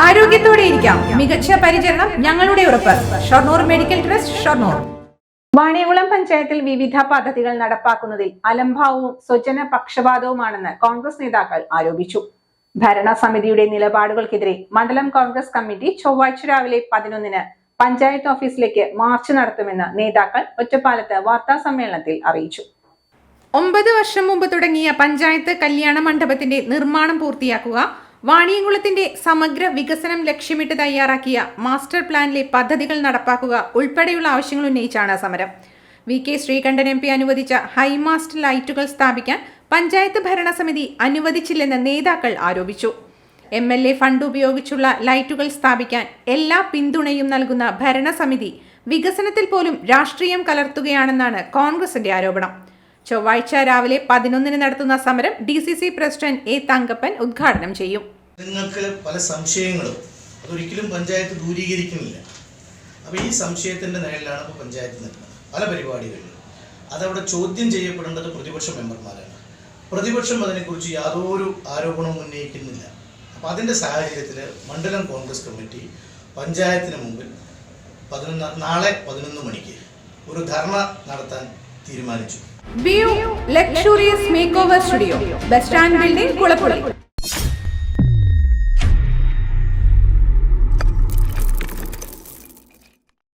കൂടെയിരിക്കാം മികച്ച പരിചരണം ഞങ്ങളുടെ ഉറപ്പ്. Shoranur medical trust Shoranur. വാണിയകുളം പഞ്ചായത്തിൽ വിവിധ പദ്ധതികൾ നടപ്പാക്കുന്നതിൽ അലംഭാവവും സ്വജന പക്ഷപാതവുമാണെന്ന് കോൺഗ്രസ് നേതാക്കൾ ആരോപിച്ചു. ഭരണസമിതിയുടെ നിലപാടുകൾക്കെതിരെ മണ്ഡലം കോൺഗ്രസ് കമ്മിറ്റി ചൊവ്വാഴ്ച രാവിലെ പതിനൊന്നിന് പഞ്ചായത്ത് ഓഫീസിലേക്ക് മാർച്ച് നടത്തുമെന്ന് നേതാക്കൾ ഒറ്റപ്പാലത്ത് വാർത്താ സമ്മേളനത്തിൽ അറിയിച്ചു. ഒമ്പത് വർഷം മുമ്പ് തുടങ്ങിയ പഞ്ചായത്ത് കല്യാണ മണ്ഡപത്തിന്റെ നിർമ്മാണം പൂർത്തിയാക്കുക വാണിയംകുളത്തിന്റെ സമഗ്ര വികസനം ലക്ഷ്യമിട്ട് തയ്യാറാക്കിയ മാസ്റ്റർ പ്ലാനിലെ പദ്ധതികൾ നടപ്പാക്കുക ഉൾപ്പെടെയുള്ള ആവശ്യങ്ങൾ ഉന്നയിച്ചാണ് സമരം. V K Sreekandan M P അനുവദിച്ച ഹൈമാസ്റ്റ് ലൈറ്റുകൾ സ്ഥാപിക്കാൻ പഞ്ചായത്ത് ഭരണസമിതി അനുവദിച്ചില്ലെന്ന് നേതാക്കൾ ആരോപിച്ചു. എം എൽ എ ഫണ്ട് ഉപയോഗിച്ചുള്ള ലൈറ്റുകൾ സ്ഥാപിക്കാൻ എല്ലാ പിന്തുണയും നൽകുന്ന ഭരണസമിതി വികസനത്തിൽ പോലും രാഷ്ട്രീയം കലർത്തുകയാണെന്നാണ് കോൺഗ്രസിന്റെ ആരോപണം. ചൊവ്വാഴ്ച രാവിലെ പതിനൊന്നിന് നടത്തുന്ന സമരം D C C president A Thankappan ഉദ്ഘാടനം ചെയ്യും. നിങ്ങൾക്ക് പല സംശയങ്ങളും അതൊരിക്കലും പഞ്ചായത്ത് ദൂരീകരിക്കുന്നില്ല. അപ്പോൾ ഈ സംശയത്തിന്റെ നിഴലിലാണ് ഇപ്പോൾ പഞ്ചായത്ത് നിൽക്കുന്നത്. പല പരിപാടികളിലും. അതവിടെ ചോദ്യം ചെയ്യപ്പെടേണ്ടത് പ്രതിപക്ഷ മെമ്പർമാരാണ്. പ്രതിപക്ഷം അതിനെക്കുറിച്ച് യാതൊരു ആരോപണവും ഉന്നയിക്കുന്നില്ല. അപ്പോൾ അതിന്റെ സാഹചര്യത്തിൽ മണ്ഡലം കോൺഗ്രസ് കമ്മിറ്റി പഞ്ചായത്തിന് മുമ്പിൽ പതിനൊന്ന് നാളെ പതിനൊന്ന് മണിക്ക് ഒരു ധർണ നടത്താൻ തീരുമാനിച്ചു. Luxurious make over studio bus stand building Kulappully